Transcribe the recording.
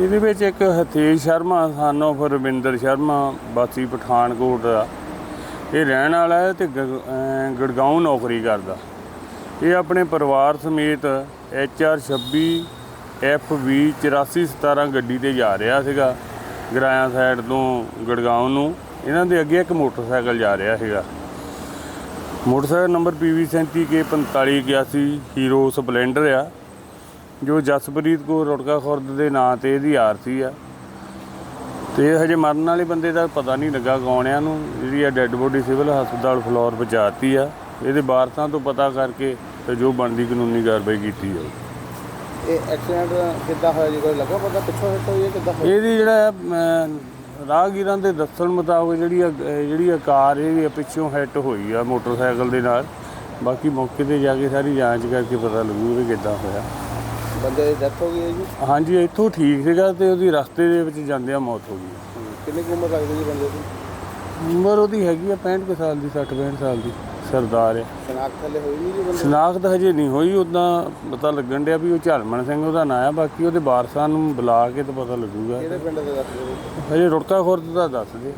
ਇਹਦੇ ਵਿੱਚ ਇੱਕ ਹਤੇਸ਼ ਸ਼ਰਮਾ, ਸਾਨੂੰ ਰਵਿੰਦਰ ਸ਼ਰਮਾ, ਬਾਸੀ ਪਠਾਨਕੋਟ ਦਾ। ਇਹ ਰਹਿਣ ਵਾਲਾ ਹੈ ਤੇ ਗੜਗਾਉਂ ਨੌਕਰੀ ਕਰਦਾ। ਇਹ ਆਪਣੇ ਪਰਿਵਾਰ ਸਮੇਤ ਐਚ ਆਰ 26 ਐਫ 8417 ਗੱਡੀ ਤੇ ਜਾ ਰਿਹਾ ਸੀਗਾ, ਗਰਾਇਆ ਸਾਈਡ ਤੋਂ ਗੁੜਗਾਉਂ ਨੂੰ। ਇਹਨਾਂ ਦੇ ਅੱਗੇ ਇੱਕ ਮੋਟਰਸਾਈਕਲ ਜਾ ਰਿਹਾ ਸੀਗਾ। Motorcycle number PV 37K 4581 Hero Splendor ਆ। ਜੋ ਜਸਪ੍ਰੀਤ ਕੌਰ ਰੁੜਕਾ ਖੁਰਦ ਦੇ ਨਾਂ ਤੇ ਇਹਦੀ ਆਰਤੀ ਆ। ਤੇ ਹਜੇ ਮਰਨ ਵਾਲੇ ਬੰਦੇ ਦਾ ਪਤਾ ਨਹੀਂ ਲੱਗਾ ਗਾਉਣਿਆਂ ਨੂੰ। ਜਿਹੜੀ ਆ ਡੈੱਡ ਬੋਡੀ ਸਿਵਲ ਹਸਪਤਾਲ ਫਲੋਰ ਪਹੁੰਚਾਤੀ ਆ। ਇਹਦੇ ਵਾਰਸਾਂ ਤੋਂ ਪਤਾ ਕਰਕੇ ਤੇ ਜੋ ਬਣਦੀ ਕਾਨੂੰਨੀ ਕਾਰਵਾਈ ਕੀਤੀ ਜਾਊ। ਇਹ ਐਕਸੀਡੈਂਟ ਕਿੱਦਾਂ ਹੋਇਆ ਜੀ? ਕੋਈ ਲੱਗਾ ਪਤਾ ਪਿੱਛੋਂ ਹਿੱਟ ਹੋਈ ਹੈ ਕਿੱਦਾਂ ਹੋਈ ਇਹਦੀ ਜਿਹੜਾ ਰਾਹਗੀਰਾਂ ਦੇ ਦੱਸਣ ਮੁਤਾਬਕ ਜਿਹੜੀ ਜਿਹੜੀ ਕਾਰ ਇਹ ਪਿੱਛੋਂ ਹਿੱਟ ਹੋਈ ਆ ਮੋਟਰਸਾਈਕਲ ਦੇ ਨਾਲ। ਬਾਕੀ ਮੌਕੇ ਤੇ ਜਾ ਕੇ ਸਾਰੀ ਜਾਂਚ ਕਰਕੇ ਪਤਾ ਲੱਗੂ ਵੀ ਕਿੱਦਾਂ ਹੋਇਆ। ਬੰਦੇ ਦੀ ਡੈਥ ਹੋ ਗਈ ਹੈ ਜੀ? ਹਾਂਜੀ ਇੱਥੋਂ ਠੀਕ ਸੀਗਾ ਤੇ ਉਹਦੀ ਰਸਤੇ ਦੇ ਵਿੱਚ ਜਾਂਦਿਆਂ ਮੌਤ ਹੋ ਗਈ। ਹੂੰ। ਕਿੰਨੀ ਕੁ ਉਮਰ ਲੱਗਦੀ ਜੀ ਬੰਦੇ ਦੀ? ਉਮਰ ਉਹਦੀ ਹੈਗੀ ਆ 65 ਕੁ ਸਾਲ ਦੀ 60 65 ਸਾਲ ਦੀ ਸਰਦਾਰ ਆ ਸ਼ਨਾਖਤ ਥੱਲੇ ਹੋਈ ਨਹੀਂ ਜੀ ਬੰਦੇ ਸ਼ਨਾਖਤ ਹਜੇ ਨਹੀਂ ਹੋਈ ਉਦਾਂ ਪਤਾ ਲੱਗਣ ਡਿਆ ਵੀ ਉਹ ਝਲਮਣ ਸਿੰਘ ਉਹਦਾ ਨਾਂ ਆ ਬਾਕੀ ਉਹਦੇ ਵਾਰਸਾਂ ਨੂੰ ਬੁਲਾ ਕੇ ਤਾਂ ਪਤਾ ਲੱਗੂਗਾ। ਕਿਹੜੇ ਪਿੰਡ ਦੇ ਦੱਸਦੇ ਜੀ? ਹਜੇ ਰੁੜਕਾ ਖੁਰਦ ਦਾ ਦੱਸ ਦੇ।